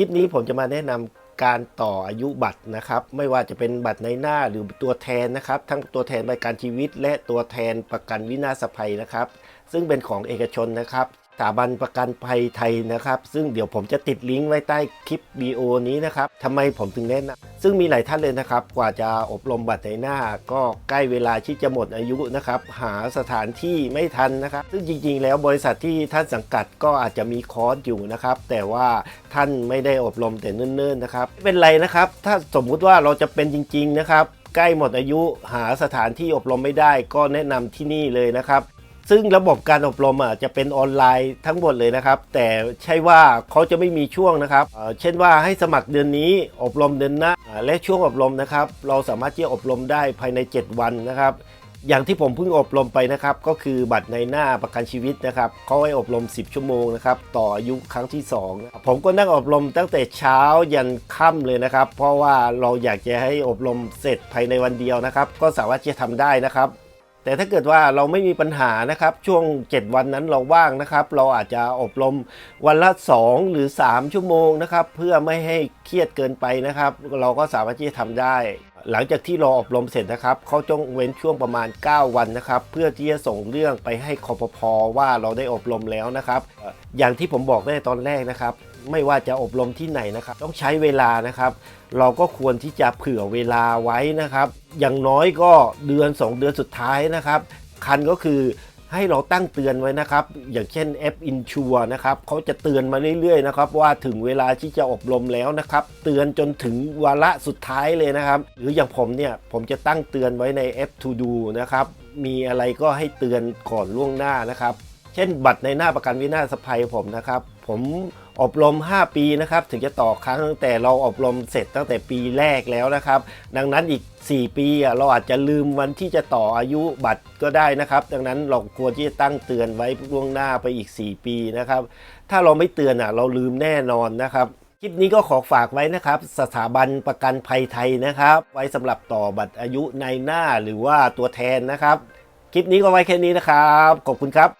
ลิปนี้ผมจะมาแนะนำการต่ออายุบัตรนะครับ ไม่ว่าจะเป็นบัตรในหน้าหรือตัวแทนนะครับ ทั้งตัวแทนประกันชีวิต และตัวแทนประกันวินาศภัยนะครับ ซึ่งเป็นของเอกชนนะครับ ถาบันประกันภัยไทยนะครับ ซึ่งเดี๋ยวผมจะติดลิงก์ไว้ใต้คลิปวีโอนี้นะครับทำไมผมถึงแนะนำซึ่งมีหลายท่านเลยนะครับ กว่าจะอบรมบัตรในหน้า ก็ใกล้เวลาที่จะหมดอายุนะครับ หาสถานที่ไม่ทันนะครับ ซึ่งจริงๆ แล้วบริษัทที่ท่านสังกัดก็อาจจะมีคอร์สอยู่นะครับ แต่ว่าท่านไม่ได้อบรมแต่เนิ่นๆนะครับไม่เป็นไรนะครับ ถ้าสมมุติว่าเราจะเป็นจริง ๆ นะครับใกล้หมดอายุหาสถานที่อบรมไม่ได้ก็แนะนำที่นี่เลยนะครับ ซึ่งระบบการอบรมอะจะเป็นออนไลน์ทั้งหมดเลยนะครับ แต่ใช่ว่าเขาจะไม่มีช่วงนะครับ เช่นว่าให้สมัครเดือนนี้อบรมเดือนหน้า และช่วงอบรมนะครับ เราสามารถที่จะอบรมได้ภายใน 7 วันนะครับ อย่างที่ผมเพิ่งอบรมไปนะครับ ก็คือบัตรในหน้าประกันชีวิตนะครับเขาให้อบรม 10 ชั่วโมงนะครับ ต่ออายุครั้งที่ 2 ผมก็นั่งอบรมตั้งแต่เช้ายันค่ำเลยนะครับ เพราะว่าเราอยากจะให้อบรมเสร็จภายในวันเดียวนะครับ ก็สามารถจะทำได้นะครับ แต่ถ้าเกิดว่าเราไม่มีปัญหานะครับ ช่วง 7 วันนั้นเราว่างนะครับ เราอาจจะอบรมวันละ 2 หรือ 3 ชั่วโมงนะครับ เพื่อไม่ให้เครียดเกินไปนะครับ เราก็สามารถที่จะทำได้ หลังจากที่เราอบรมเสร็จนะครับเขาจงเว้นช่วงประมาณ 9 วันนะครับ เพื่อที่จะส่งเรื่องไปให้คอปพว่าเราได้อบรมแล้วนะครับเอ่ออย่างที่ผมบอกได้ตอนแรกนะครับ ไม่ว่าจะอบรมที่ไหนนะครับ ต้องใช้เวลานะครับ เราก็ควรที่จะเผื่อเวลาไว้นะครับ อย่างน้อยก็เดือน 2 เดือนสุดท้ายนะครับ คันก็คือ ให้เราตั้งเตือนไว้นะครับ อย่างเช่นแอป Insure นะครับเขาจะเตือนมาเรื่อยๆนะครับว่าถึงเวลาที่จะอบรมแล้วนะครับ เตือนจนถึงวาระสุดท้ายเลยนะครับ หรืออย่างผมเนี่ยผมจะตั้งเตือนไว้ในแอป To Do นะครับมีอะไรก็ให้เตือนก่อนล่วงหน้านะครับ เช่นบัตรในหน้าประกันวินาศภัยผมนะครับ ผม อบรม 5 ปีนะครับถึงจะต่อครั้งตั้งแต่เราอบรมเสร็จตั้งแต่ปีแรกแล้วนะครับ ดังนั้นอีก 4 ปีเราอาจจะลืมวันที่จะต่ออายุบัตรก็ได้นะครับ ดังนั้นเราควรที่จะตั้งเตือนไว้ล่วงหน้าไปอีก 4 ปีนะครับ ถ้าเราไม่เตือนอะเราลืมแน่นอนนะครับคลิปนี้ก็ขอฝากไว้นะครับ สถาบันประกันภัยไทยนะครับ ไว้สำหรับต่อบัตรอายุในหน้าหรือว่าตัวแทนนะครับ คลิปนี้ก็ไว้แค่นี้นะครับ ขอบคุณครับ